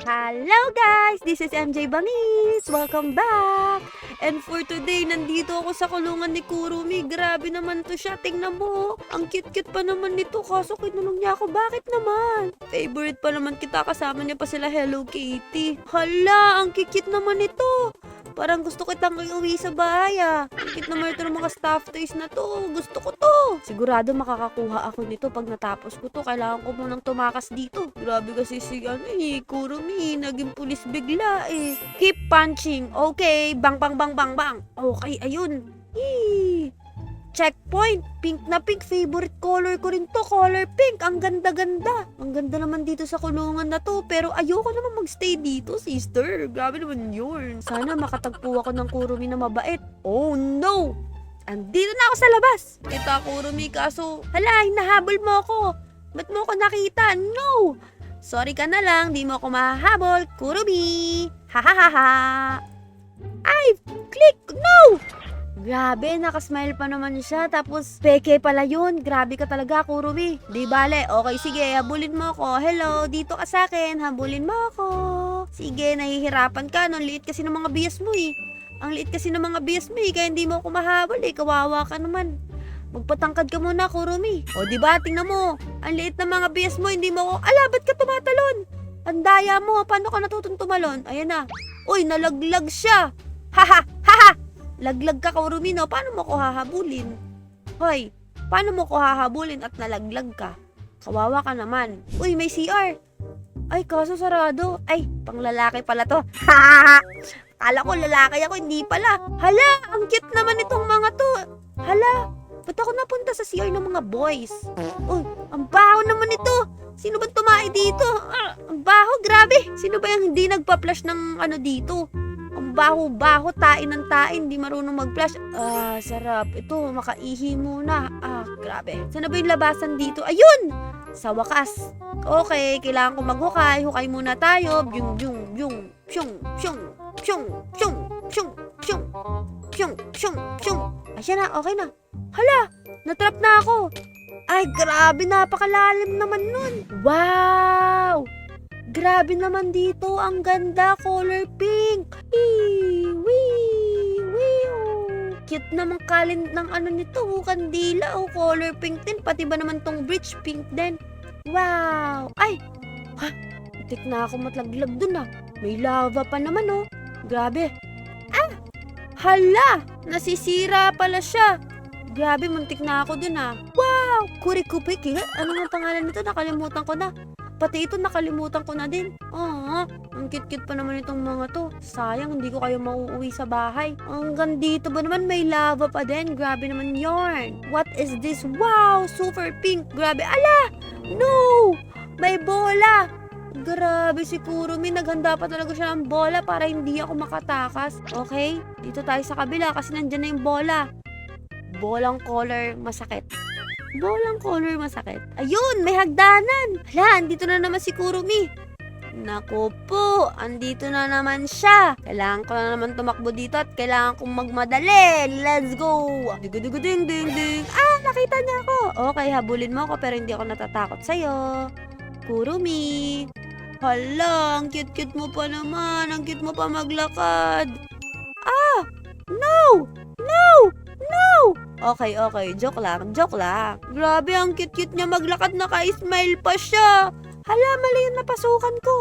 Hello guys! This is MJ Bangis! Welcome back! And for today, nandito ako sa kulungan ni Kurumi. Grabe naman to siya. Tingnan mo. Ang cute-cute pa naman nito. Kaso kinulong niya ako. Bakit naman? Favorite pa naman kita. Kasama niya pa sila Hello Kitty. Hala! Ang cute naman nito. Parang gusto kitang iuwi sa bahay ah. Cute naman ito ng mga stuffed toys na to. Gusto ko to. Sigurado makakakuha ako nito pag natapos ko to. Kailangan ko munang tumakas dito. Grabe kasi si ano eh, Kurumi. Naging pulis bigla eh. Keep punching. Okay. Bang bang bang bang bang. Okay, ayun. Yee. Checkpoint. Pink na pink. Favorite color ko rin to. Color pink. Ang ganda-ganda. Ang ganda naman dito sa kulungan na to. Pero ayoko naman magstay dito, sister. Grabe naman yun. Sana makatagpo ako ng kurumi na mabait. Oh no! Andito na ako sa labas. Kita kurumi kaso, hala, hinahabol mo ako. Ba't mo ako nakita? No! Sorry ka na lang, di mo ako mahahabol. Kurumi! Ha ha ha ha! Ay! Click! Grabe, nakasmile pa naman siya. Tapos, peke pala yun. Grabe ka talaga, Kurumi. Di bale, okay, sige, habulin mo ako. Hello, dito ka sa akin. Habulin mo ako. Sige, nahihirapan ka. No, liit kasi ng mga bias mo eh. Ang liit kasi ng mga bias mo eh. Kaya hindi mo ako mahabol eh. Kawawa ka naman. Magpatangkad ka muna, Kurumi. O, di ba? Tingnan mo. Ang liit ng mga bias mo. Hindi mo ako, ala, ba't ka tumatalon? Ang daya mo. Paano ka natutong tumalon? Ayan na. Uy, nalaglag siya. Haha, haha. Laglag ka, Kurumi, no? Paano mo ko hahabulin? Hoy, paano mo ko hahabulin at nalaglag ka? Kawawa ka naman. Uy, may CR. Ay, kaso sarado. Ay, pang lalaki pala to. Kala ko lalaki ako, hindi pala. Hala, ang cute naman itong mga to. Hala, ba't ako napunta sa CR ng mga boys? Uy, ang baho naman ito. Sino ba tumae dito? Ah, ang baho, grabe. Sino ba yung hindi nagpa-flash ng ano dito? Baho-baho, tain ng tain, di marunong mag-flash. Ah, sarap. Ito, makaihi muna. Ah, grabe. Saan na ba yung labasan dito? Ayun! Sa wakas. Okay, kailangan ko maghukay. Hukay muna tayo. Byung, byung, byung. Pyong, pyong, pyong, pyong, pyong, pyong, pyong, pyong, pyong. Ayan na, okay na. Hala, natrap na ako. Ay, grabe, napakalalim naman nun. Wow! Grabe naman dito, ang ganda, color pink. Eee, wee. Cute naman kalin ng ano nito, oh, kandila, oh, color pink din. Pati ba naman tong bridge pink din? Wow! Ay! Ha? Tik na ako matlaglag dun ah. May lava pa naman oh. Grabe. Ah! Hala! Nasisira pala siya. Grabe, muntik na ako dun ah. Wow! Kurikupiki? Ano nga pangalan nito? Nakalimutan ko na. Pati ito nakalimutan ko na din. Oo, ang cute-cute pa naman itong mga to. Sayang, hindi ko kayo mauuwi sa bahay. Hanggang dito ba naman may lava pa din? Grabe naman yarn. What is this? Wow, super pink. Grabe. Ala! No! May bola! Grabe si Kurumi, naghanda pa talaga siya ng bola para hindi ako makatakas. Okay, dito tayo sa kabila kasi nandyan na yung bola. Bolang color masakit. Bolang color masakit. Ayun, may hagdanan. Hala, andito na naman si Kurumi. Naku po, andito na naman siya. Kailangan ko na naman tumakbo dito at kailangan kong magmadali. Let's go! Ding ding ding. Ah, nakita niya ako. Okay, habulin mo ako pero hindi ako natatakot sa'yo. Kurumi. Hala, ang cute-cute mo pa naman. Ang cute mo pa maglakad. Ah! No! Okay, okay. Joke lang. Joke lang. Grabe, ang cute-cute niya maglakad. Naka-smile pa siya. Hala, mali yung napasukan ko.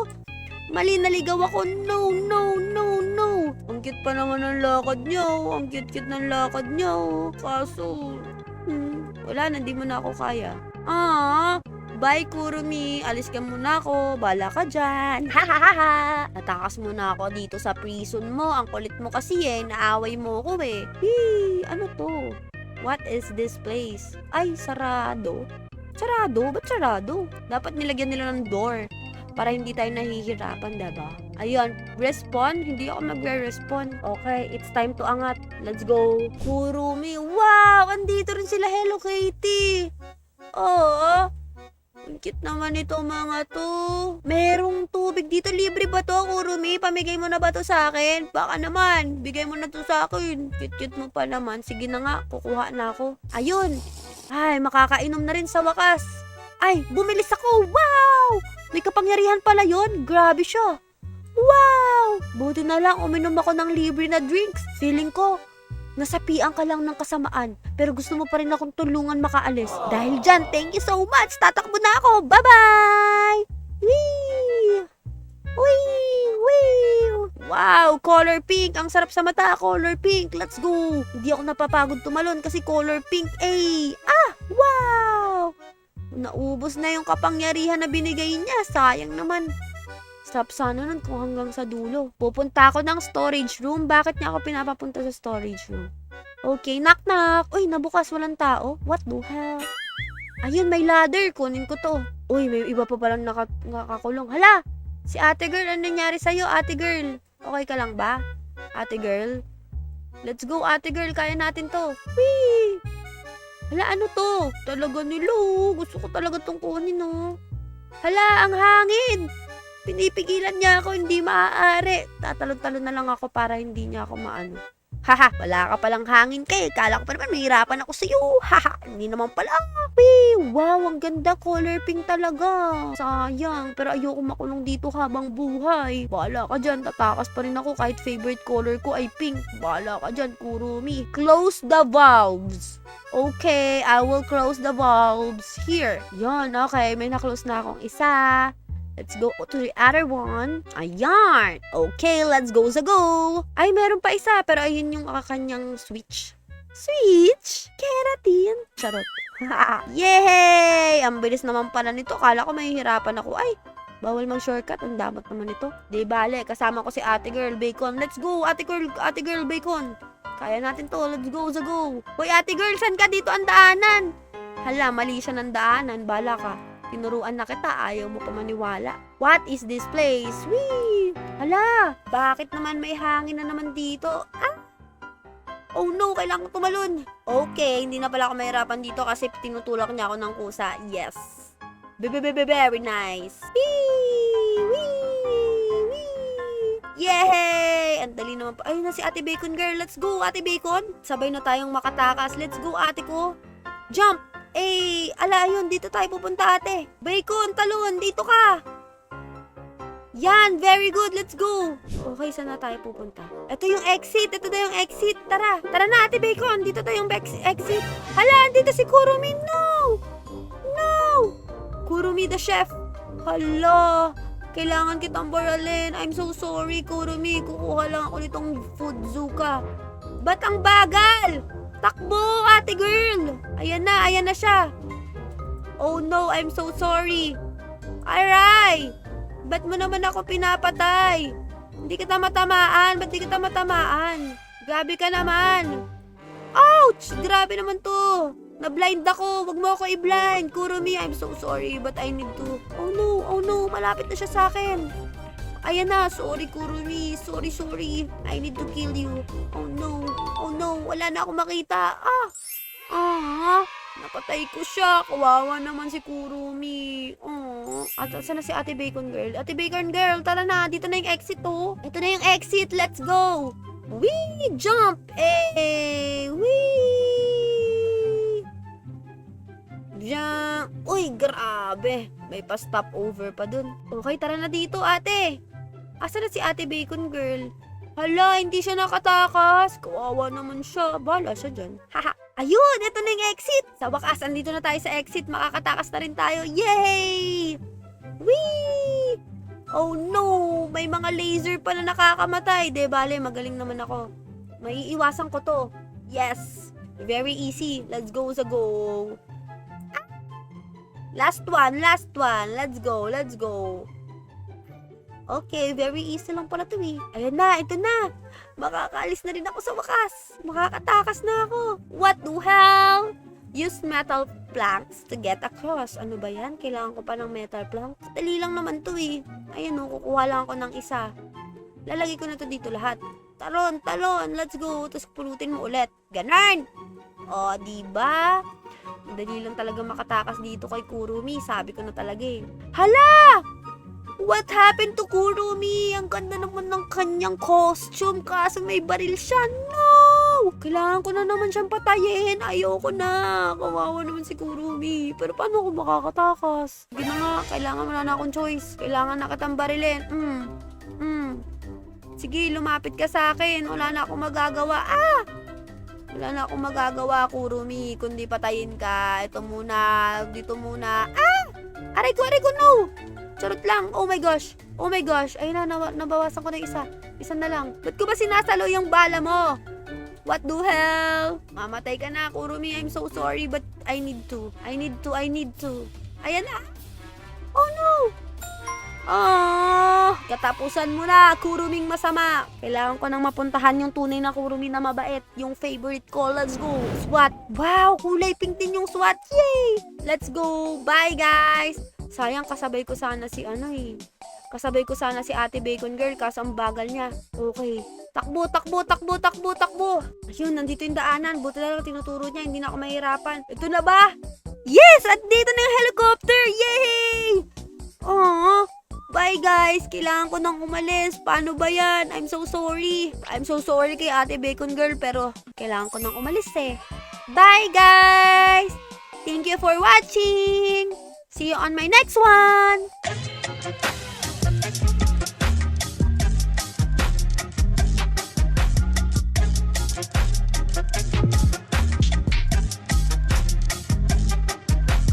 Mali naligaw ako. No, no, no, no. Ang cute pa naman ng lakad niya. oh. Ang cute-cute ng lakad niya. oh. Kaso, hmm, wala na. Di mo na ako kaya. Ah, Bye, Kurumi. Alis ka muna ako. Bala ka dyan. Ha, ha. Natakas muna ako dito sa prison mo. Ang kulit mo kasi eh. Naaway mo ko eh. Hee, ano to? What is this place? Ay, sarado. Sarado? Ba't sarado? Dapat nilagyan nila ng door para hindi tayo nahihirapan, diba? Ayun, respawn. Hindi ako magre-respawn. Okay, it's time to angat. Let's go. Kurumi. Wow! Andito rin sila Hello Kitty. Oo. Ang cute naman ito mga to. Merong tubig dito. Libre ba to, Kurumi? Pamigay mo na ba to sa akin? Baka naman. Bigay mo na to sa akin. Cute-cute mo pa naman. Sige na nga. Kukuha na ako. Ayun. Ay, makakainom na rin sa wakas. Ay, bumilis ako. Wow! May kapangyarihan pala yon. Grabe siya. Wow! Buti na lang uminom ako ng libre na drinks. Feeling ko, nasapian ka lang ng kasamaan, pero gusto mo pa rin akong tulungan makaalis. Dahil dyan, thank you so much! Tatakbo na ako! Bye-bye! Wee! Wee! Wee! Wow! Color pink! Ang sarap sa mata! Color pink! Let's go! Hindi ako napapagod tumalon kasi color pink eh! Ah! Wow! Naubos na yung kapangyarihan na binigay niya. Sayang naman. Stop sana nun kung hanggang sa dulo. Pupunta ako ng storage room. Bakit niya ako pinapapunta sa storage room? Okay, knock knock. Uy, nabukas walang tao. What the hell? Ayun, may ladder. Kunin ko to. Uy, may iba pa palang naka, nakakulong. Hala! Si ate girl, ano nangyari sa'yo, ate girl? Okay ka lang ba? Ate girl? Let's go, ate girl. Kaya natin to. Whee! Hala, ano to? Talaga nilo. Gusto ko talaga tong kunin, no? Hala, ang hangin! Pinipigilan niya ako, hindi maaari. Tatalon-talon na lang ako para hindi niya ako maano. Haha, wala ka palang hangin kay. Kala ko pa naman mahirapan ako sa'yo. Haha, hindi naman pala. Wee, wow, ang ganda. Color pink talaga. Sayang, pero ayoko makulong dito habang buhay. Bahala ka dyan, tatakas pa rin ako kahit favorite color ko ay pink. Bahala ka dyan, Kurumi. Close the valves. Okay, I will close the valves here. Yan, okay. May na-close na akong isa. Let's go to the other one. Ayan. Okay, let's go sa go. Ay, meron pa isa. Pero ayun yung kakanyang switch. Switch? Keratin? Charot. Yay! Ang bilis naman pala nito. Kala ko mahihirapan ako. Ay, bawal mag-shortcut. Ang dapat naman ito. Di bale, kasama ko si ate girl, Bacon. Let's go, ate girl, ate girl, Bacon. Kaya natin to. Let's go, sa go. Hoy, ate girl, saan ka dito ang daanan? Hala, mali siya ng daanan. Bala ka. Tinuruan na kita, ayaw mo pa maniwala. What is this place? Wee! Hala, bakit naman may hangin na naman dito? Ah! Oh no, kailangan ko tumalon. Okay, hindi na pala ako mahirapan dito kasi tinutulak niya ako ng kusa. Yes. Bebe, very nice. Wee! Wee! Wee! Yay! Ang dali naman pa. Ayun na si Ate Bacon girl. Let's go, Ate Bacon. Sabay na tayong makatakas. Let's go, ate ko. Jump! Eh, ala yun, dito tayo pupunta ate. Bacon, talon, dito ka. Yan, very good, let's go. Okay, saan na tayo pupunta? Ito yung exit, ito na yung exit. Tara, tara na ate Bacon, dito tayo yung exit. Hala, dito si Kurumi, no! No! Kurumi the chef. Hala, kailangan kitang baralin. I'm so sorry, Kurumi. Kukuha lang ako nitong food zuka. Ba't ang bagal? Takbo, ate girl! Ayan na, ayan na siya. Oh no, I'm so sorry. Aray! Ba't mo naman ako pinapatay? Hindi kita matamaan. Ba't di kita matamaan? Grabe ka naman. Ouch! Grabe naman to. Na-blind ako. Wag mo ako i-blind. Kurumi, I'm so sorry but I need to. Oh no, oh no. Malapit na siya sa akin. Ayan na, sorry Kurumi. Sorry, sorry. I need to kill you. Oh no, oh no. Wala na ako makita. Ah! Ah! Napatay ko siya. Kawawa naman si Kurumi. Oh. At saan na si Ate Bacon Girl? Ate Bacon Girl, tara na. Dito na yung exit, oh. Ito na yung exit. Let's go. Wee! Jump! Eh! Wee! Jump! Uy, grabe. May pa-stop over pa dun. Okay, tara na dito, ate. Asa na si ate Bacon Girl? Hala, hindi siya nakatakas. Kawawa naman siya. Bala siya dyan. Haha. Ayun, ito na yung exit. Sa wakas, andito na tayo sa exit. Makakatakas na rin tayo. Yay! Whee! Oh no! May mga laser pa na nakakamatay. De, bale, magaling naman ako. Maiiwasan ko to. Yes! Very easy. Let's go sa go. Last one, last one. Let's go, let's go. Okay, very easy lang pala to eh. Ayan na, ito na. Makakaalis na rin ako sa wakas. Makakatakas na ako. What the hell? Use metal planks to get across. Ano ba yan? Kailangan ko pa ng metal planks? Dali lang naman to eh. Ayan o, kukuha lang ako ng isa. Lalagay ko na to dito lahat. Talon, talon, let's go. Tapos pulutin mo ulit. Ganon! O, diba? Dali lang talaga makatakas dito kay Kurumi. Sabi ko na talaga eh. Hala! What happened to Kurumi? Ang ganda naman ng kanyang costume kaso may baril siya. No! Kailangan ko na naman siyang patayin. Ayoko na. Kawawa naman si Kurumi. Pero paano ako makakatakas? Sige na nga, kailangan wala na akong choice. Kailangan na kitang barilin. Mm. Mm. Sige, lumapit ka sa akin. Wala na akong magagawa. Ah! Wala na akong magagawa, Kurumi. Kundi patayin ka. Ito muna. Dito muna. Ah! Aray ko, aray ko, no! Charot lang. Oh my gosh. Oh my gosh. Ayun na, nabawasan ko na isa. Isa na lang. Ba't ko ba sinasalo yung bala mo? What the hell? Mamatay ka na, Kurumi. I'm so sorry, but I need to. I need to, I need to. Ayan na. Oh no! Ah, katapusan mo na, Kuruming masama. Kailangan ko nang mapuntahan yung tunay na Kurumi na mabait. Yung favorite ko. Let's go. SWAT. Wow, kulay pink din yung SWAT. Yay! Let's go. Bye, guys. Sayang, kasabay ko sana si ano eh. Kasabay ko sana si ate Bacon Girl kaso ang bagal niya. Okay. Takbo, takbo, takbo, takbo, takbo. Ayun, nandito yung daanan. Buti na lang tinuturo niya. Hindi na ako mahirapan. Ito na ba? Yes! At dito na yung helicopter! Yay! Aww. Bye guys! Kailangan ko nang umalis. Paano ba yan? I'm so sorry. I'm so sorry kay ate Bacon Girl pero kailangan ko nang umalis eh. Bye guys! Thank you for watching! See you on my next one!